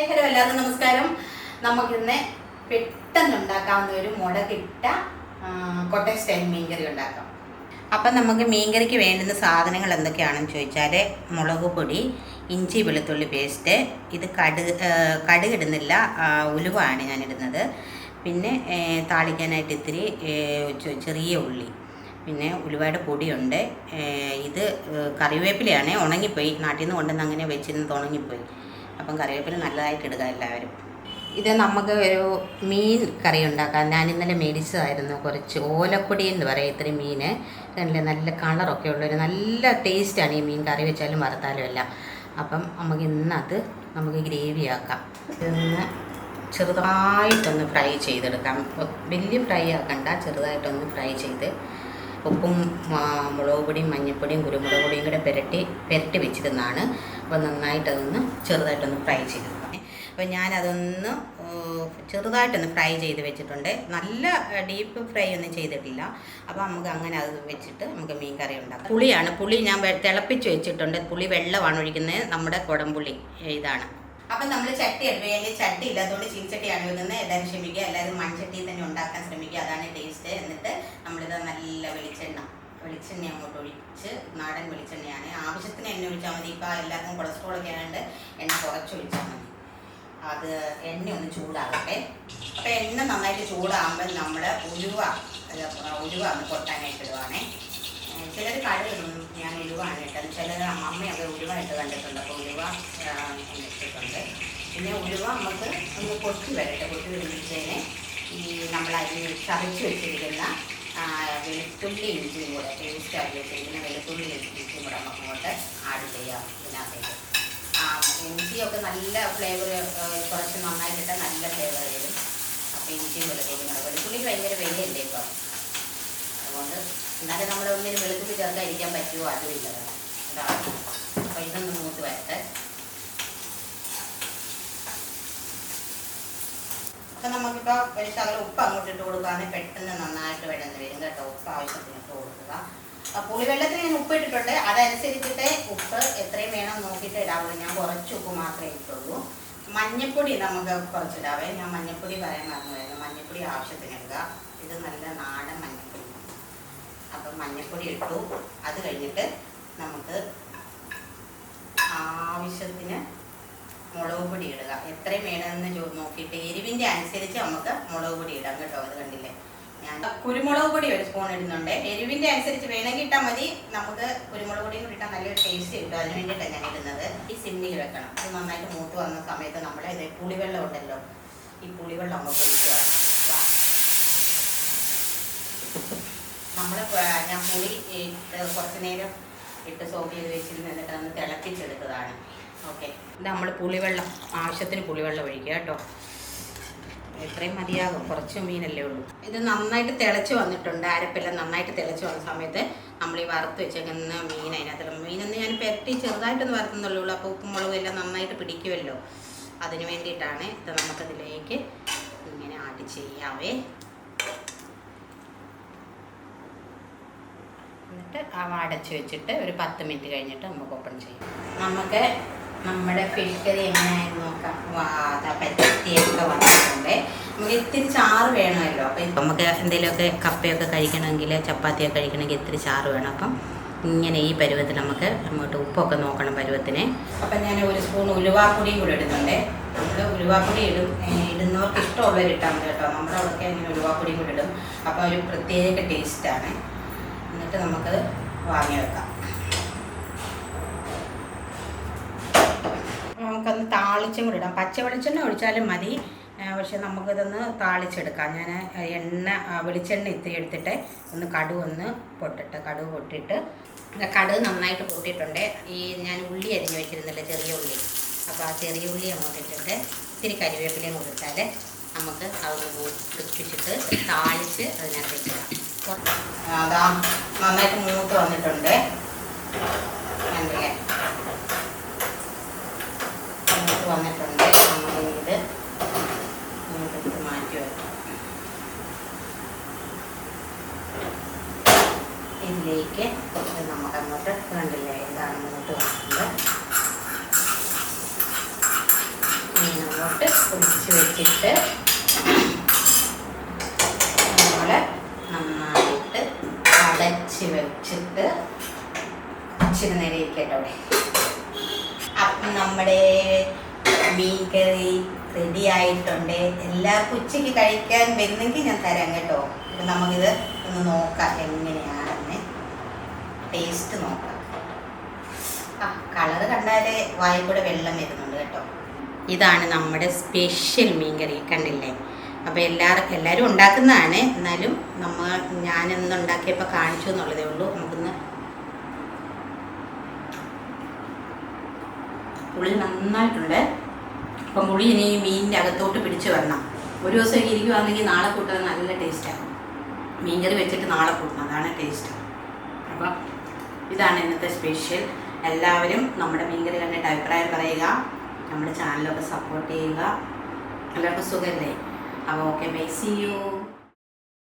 Hi hello എല്ലാവർക്കും നമസ്കാരം. നമുക്കിന്ന് പെട്ടെന്ന് ഉണ്ടാക്കാവുന്ന ഒരു മുളകിട്ട കൊട്ടൻ സ്റ്റൈൽ മീൻകറി ഉണ്ടാക്കാം. അപ്പം നമുക്ക് മീൻകറിക്ക് വേണ്ടുന്ന സാധനങ്ങൾ എന്തൊക്കെയാണെന്ന് ചോദിച്ചാൽ മുളക് പൊടി ഇഞ്ചി വെളുത്തുള്ളി പേസ്റ്റ് ഇത് കടു കടുകിടുന്നില്ല ഉലുവാണ് ഞാൻ ഇടുന്നത് പിന്നെ താളിക്കാനായിട്ട് ഇത്തിരി ചെറിയ ഉള്ളി പിന്നെ ഉലുവയുടെ പൊടിയുണ്ട്. ഇത് കറിവേപ്പിലയാണ് ഉണങ്ങിപ്പോയി. നാട്ടിൽ നിന്ന് കൊണ്ടുവന്ന് അങ്ങനെ വെച്ചിരുന്നത് ഉണങ്ങിപ്പോയി. അപ്പം കറിവേപ്പില നല്ലതായിട്ട് ഇടുക എല്ലാവരും. ഇത് നമുക്ക് ഒരു മീൻ കറി ഉണ്ടാക്കാം. ഞാൻ ഇന്നലെ മേടിച്ചതായിരുന്നു കുറച്ച് ഓലക്കൊടി എന്ന് പറയും ഇത്രയും മീൻ. നല്ല നല്ല കളറൊക്കെ ഉള്ളൊരു നല്ല ടേസ്റ്റാണ് ഈ മീൻ കറി വെച്ചാലും വറുത്താലും എല്ലാം. അപ്പം നമുക്ക് ഇന്നത് നമുക്ക് ഗ്രേവി ആക്കാം. ഇതൊന്ന് ചെറുതായിട്ടൊന്ന് ഫ്രൈ ചെയ്തെടുക്കാം. വലിയ ഫ്രൈ ആക്കണ്ട ചെറുതായിട്ടൊന്ന് ഫ്രൈ ചെയ്ത് ഉപ്പും മുളക് പൊടിയും മഞ്ഞൾപ്പൊടിയും കുരുമുളക് പൊടിയും കൂടെ പുരട്ടി പുരട്ടി വെച്ചിരുന്നതാണ്. അപ്പോൾ നന്നായിട്ടതൊന്ന് ചെറുതായിട്ടൊന്ന് ഫ്രൈ ചെയ്തു അപ്പോൾ ഞാനതൊന്ന് ചെറുതായിട്ടൊന്ന് ഫ്രൈ ചെയ്ത് വെച്ചിട്ടുണ്ട്. നല്ല ഡീപ്പ് ഫ്രൈ ഒന്നും ചെയ്തിട്ടില്ല. അപ്പോൾ നമുക്ക് അങ്ങനെ അത് വെച്ചിട്ട് നമുക്ക് മീൻ കറി ഉണ്ടാക്കാം. പുളിയാണ്. പുളി ഞാൻ തിളപ്പിച്ച് വെച്ചിട്ടുണ്ട്. പുളി വെള്ളമാണ് ഒഴിക്കുന്നത്. നമ്മുടെ കുടംപുളി ഇതാണ്. അപ്പം നമ്മൾ ചട്ടി എടുക്കുകയെങ്കിൽ ചട്ടി ഇല്ല അതുകൊണ്ട് വരുന്നത് എല്ലാവരും ക്ഷമിക്കുക എല്ലാവരും മൺചട്ടി തന്നെ ഉണ്ടാക്കാൻ ശ്രമിക്കുക. അതാണ് ടേസ്റ്റ് എന്നിട്ട് നമ്മളിത് നല്ല വെളിച്ചെണ്ണ. വെളിച്ചെണ്ണ അങ്ങോട്ട് ഒഴിച്ച് നാടൻ വെളിച്ചെണ്ണയാണ്. ആവശ്യത്തിന് എണ്ണ ഒഴിച്ചാൽ മതി. ഇപ്പോൾ എല്ലാവർക്കും കൊളസ്ട്രോൾ ഒക്കെ ആയതുകൊണ്ട് എണ്ണ കുറച്ച് ഒഴിച്ചാൽ മതി. അത് എണ്ണ ഒന്ന് ചൂടാകട്ടെ അപ്പോൾ എണ്ണ നന്നായിട്ട് ചൂടാകുമ്പോൾ നമ്മൾ ഉരുവ ഉലുവ ഒന്ന് കൊട്ടാനായിട്ട് ഇടുവാണേ. ചിലർ കടുക് ഞാൻ അമ്മയൊക്കെ ഉലുവ ഇട്ട് കണ്ടിട്ടുണ്ട്. അപ്പോൾ ഉലുവ ഇട്ടിട്ടുണ്ട് പിന്നെ ഉലുവ നമുക്ക് ഒന്ന് പൊട്ടി വരട്ടെ. പൊട്ടി വരുമ്പോഴത്തേന് ഈ നമ്മൾ അരി ചതച്ച് വെച്ചിരിക്കുന്ന വെളുത്തുള്ളി ഇഞ്ചിയും കൂടെ പേസ്റ്റ് ആക്കി വെച്ചിരിക്കുന്ന വെളുത്തുള്ളി ഇഞ്ചിയും കൂടെ നമുക്ക് അങ്ങോട്ട് ആഡ് ചെയ്യാം ഇതിനകത്തേക്ക്. ഇഞ്ചിയൊക്കെ നല്ല ഫ്ലേവർ കുറച്ച് നന്നായിട്ട് നല്ല ഫ്ലേവർ വരും അപ്പോൾ ഇഞ്ചിയും വെളുത്തുള്ളി വെളുത്തുള്ളി ഭയങ്കര വെയിലല്ലേ ഇപ്പം? അതുകൊണ്ട് എന്നാലും നമ്മൾ ഒന്നിന് വെളുത്തുള്ളി ചേർക്കാതിരിക്കാൻ പറ്റുമോ അതുമില്ല അതാണ് അപ്പോൾ ഇതൊന്ന് മൂത്ത് വരട്ടെ അപ്പം നമുക്കിപ്പോൾ ഒരു ശകലം ഉപ്പ് അങ്ങോട്ട് ഇട്ട് കൊടുക്കുകയാണെങ്കിൽ പെട്ടെന്ന് നന്നായിട്ട് വെള്ളം വരും കേട്ടോ. ഉപ്പ് ആവശ്യത്തിന് ഇട്ട് കൊടുക്കുക. പുളിവെള്ളത്തിൽ ഞാൻ ഉപ്പ് ഇട്ടിട്ടുണ്ട്. അതനുസരിച്ചിട്ട് ഉപ്പ് എത്രയും വേണം നോക്കിയിട്ട് ഇടാവുള്ളൂ. ഞാൻ കുറച്ച് ഉപ്പ് മാത്രമേ ഇട്ടുള്ളൂ. മഞ്ഞപ്പൊടി നമുക്ക് കുറച്ചിടാവേ. ഞാൻ മഞ്ഞപ്പൊടി പറയാൻ മറന്നുവരുന്നു മഞ്ഞപ്പൊടി ആവശ്യത്തിന് ഇടുക. ഇത് നല്ല നാടൻ മഞ്ഞപ്പൊടി. അപ്പം മഞ്ഞപ്പൊടി ഇട്ടു. അത് കഴിഞ്ഞിട്ട് നമുക്ക് ആവശ്യത്തിന് മുളക് പൊടി ഇടുക. എത്രയും വേണമെന്ന് നോക്കിയിട്ട് എരിവിന്റെ അനുസരിച്ച് നമുക്ക് മുളക് പൊടി ഇടാം കേട്ടോ. അത് കണ്ടില്ലേ? ഞാൻ കുരുമുളക് പൊടി ഒരു സ്പൂൺ ഇടുന്നുണ്ട്. എരിവിന്റെ അനുസരിച്ച് വേണമെങ്കിൽ ഇട്ടാൽ മതി. നമുക്ക് കുരുമുളക് പൊടിയും കൂടി ഇട്ടാൽ നല്ലൊരു ടേസ്റ്റ് കിട്ടും. അതിന് വേണ്ടിയിട്ടാണ് ഞാൻ ഇടുന്നത്. ഈ സിമ്മിൽ വെക്കണം. അത് നന്നായിട്ട് മൂത്ത് വന്ന സമയത്ത് നമ്മൾ ഇത് പുളിവെള്ളം ഉണ്ടല്ലോ. ഈ പുളിവെള്ളം നമുക്ക് ഒഴിക്കുകയാണ് നമ്മൾ ഞാൻ പുളി ഇട്ട് കുറച്ച് നേരം ഇട്ട് സോപ്പ് ചെയ്ത് വെച്ചിരുന്ന്. എന്നിട്ട് അന്ന് തിളപ്പിച്ചെടുത്തതാണ്. ഓക്കെ. ഇത് നമ്മൾ പുളിവെള്ളം ആവശ്യത്തിന് പുളിവെള്ളം ഒഴിക്കുക കേട്ടോ. എത്രയും മതിയാകും കുറച്ച് മീനല്ലേ ഉള്ളൂ. ഇത് നന്നായിട്ട് തിളച്ച് വന്നിട്ടുണ്ട്. അരപ്പെല്ലാം നന്നായിട്ട് തിളച്ച് വന്ന സമയത്ത് നമ്മൾ ഈ വറുത്ത് വെച്ചേക്കുന്ന മീൻ അതിനകത്ത് മീനൊന്നും ഞാൻ പെരട്ടി ചെറുതായിട്ടൊന്ന് വറുത്തുന്നുള്ളൂ അപ്പോൾ ഉപ്പും മുളകും എല്ലാം നന്നായിട്ട് പിടിക്കുമല്ലോ. അതിന് വേണ്ടിയിട്ടാണ് ഇത് നമുക്കതിലേക്ക് ഇങ്ങനെ ആഡ് ചെയ്യാവേ. എന്നിട്ട് ആ അടച്ച് വെച്ചിട്ട് ഒരു പത്ത് മിനിറ്റ് കഴിഞ്ഞിട്ട് നമുക്ക് ഓപ്പൺ ചെയ്യാം. നമുക്ക് നമ്മുടെ ഫിഷ് കറി എങ്ങനെയായിരുന്നു വാ നമുക്ക് ഇത്തിരി ചാറ് വേണമല്ലോ. അപ്പം നമുക്ക് എന്തെങ്കിലുമൊക്കെ കപ്പയൊക്കെ കഴിക്കണമെങ്കിൽ ചപ്പാത്തിയൊക്കെ കഴിക്കണമെങ്കിൽ ഇത്തിരി ചാറ് വേണം. അപ്പം ഇങ്ങനെ ഈ പരുവത്തിൽ നമുക്ക് അങ്ങോട്ട് ഉപ്പൊക്കെ നോക്കണം പരുവത്തിന്. അപ്പം ഞാൻ ഒരു സ്പൂൺ ഉലുവാപ്പൊടിയും കൂടെ ഇടുന്നുണ്ട്. നമ്മൾ ഉലുവാപ്പൊടി ഇടും. ഇടുന്നവർക്ക് ഇഷ്ടമുള്ളവർ ഇട്ടാൽ മതി കേട്ടോ. നമ്മുടെ അവിടെയൊക്കെ അങ്ങനെ ഉലുവാപ്പൊടിയും കൂടെ ഇടും. അപ്പോൾ ഒരു പ്രത്യേക ടേസ്റ്റാണ് എന്നിട്ട് നമുക്കത് വാങ്ങി വെക്കാം നമുക്കൊന്ന് താളിച്ചും കൂടി ഇടാം. പച്ച വെളിച്ചെണ്ണ ഒഴിച്ചാലും മതി. പക്ഷെ നമുക്കിതൊന്ന് താളിച്ചെടുക്കാം. ഞാൻ എണ്ണ വെളിച്ചെണ്ണ ഇത്തിരി എടുത്തിട്ട് ഒന്ന് കടുക് ഒന്ന് പൊട്ടിട്ട് കടുക് പൊട്ടിയിട്ട് ആ കടുക് നന്നായിട്ട് പൊട്ടിയിട്ടുണ്ട്. ഈ ഞാൻ ഉള്ളി അരിഞ്ഞ് വെച്ചിരുന്നില്ല ചെറിയ ഉള്ളി. അപ്പോൾ ആ ചെറിയ ഉള്ളി അങ്ങോട്ട് ഇട്ടിട്ട് ഇത്തിരി കരിവേപ്പിലയും കൊടുത്താൽ നമുക്ക് അത് പൊട്ടിച്ചിട്ട് താളിച്ച് അതിനകത്ത് ഇടാം. അതാ നന്നായിട്ട് മൂത്ത് വന്നിട്ടുണ്ട്. കണ്ടില്ലേ? വന്നിട്ടുണ്ട്. നമ്മളിത് ഇങ്ങോട്ട് മാറ്റി വെക്കാം. ഇതിലേക്ക് നമുക്കങ്ങോട്ട് കണ്ടില്ലേ ഇതാണ് ഇങ്ങോട്ട് വന്നിട്ടുണ്ട് അങ്ങോട്ട് പൊടിച്ച് വെച്ചിട്ട് നമ്മൾ നന്നായിട്ട് അടച്ച് വെച്ചിട്ട് ഇച്ചിരി നേരം ഇരിക്കട്ടെ അപ്പം നമ്മുടെ മീൻ കറി റെഡി ആയിട്ടുണ്ട് എല്ലാവർക്കും ഉച്ചയ്ക്ക് കഴിക്കാൻ വരുന്നെങ്കിൽ ഞാൻ തരാം കേട്ടോ. അപ്പം നമുക്കിത് ഒന്ന് നോക്കാം എങ്ങനെയാണെന്ന്. ടേസ്റ്റ് നോക്കാം. ആ കളറ് കണ്ടാലേ വായിൽ കൂടെ വെള്ളം വരുന്നുണ്ട് കേട്ടോ. ഇതാണ് നമ്മുടെ സ്പെഷ്യൽ മീൻകറി കണ്ടില്ലേ? അപ്പോൾ എല്ലാവർക്കും എല്ലാവരും ഉണ്ടാക്കുന്നതാണ്. എന്നാലും നമ്മൾ ഞാനെന്ന് ഉണ്ടാക്കിയപ്പോൾ കാണിച്ചു എന്നുള്ളതേ ഉള്ളൂ. നമുക്കൊന്ന് പുളി നന്നായിട്ടുണ്ട്. അപ്പം പുളി ഇനി മീനിന്റെ അകത്തോട്ട് പിടിച്ച് വരണം. ഒരു ദിവസം ഇരിക്കുവാണെങ്കിൽ നാളെ കൂട്ടാൻ നല്ല ടേസ്റ്റാണ് മീൻകറി വെച്ചിട്ട് നാളെ കൂട്ടണം. അതാണ് ടേസ്റ്റ് അപ്പം ഇതാണ് ഇന്നത്തെ സ്പെഷ്യൽ എല്ലാവരും നമ്മുടെ മീൻകറി കണ്ടിട്ട് അഭിപ്രായം പറയുക. നമ്മുടെ ചാനലൊക്കെ സപ്പോർട്ട് ചെയ്യുക. എല്ലാവർക്കും സുഖമല്ലേ അപ്പോൾ ഓക്കെ ബൈ സി യു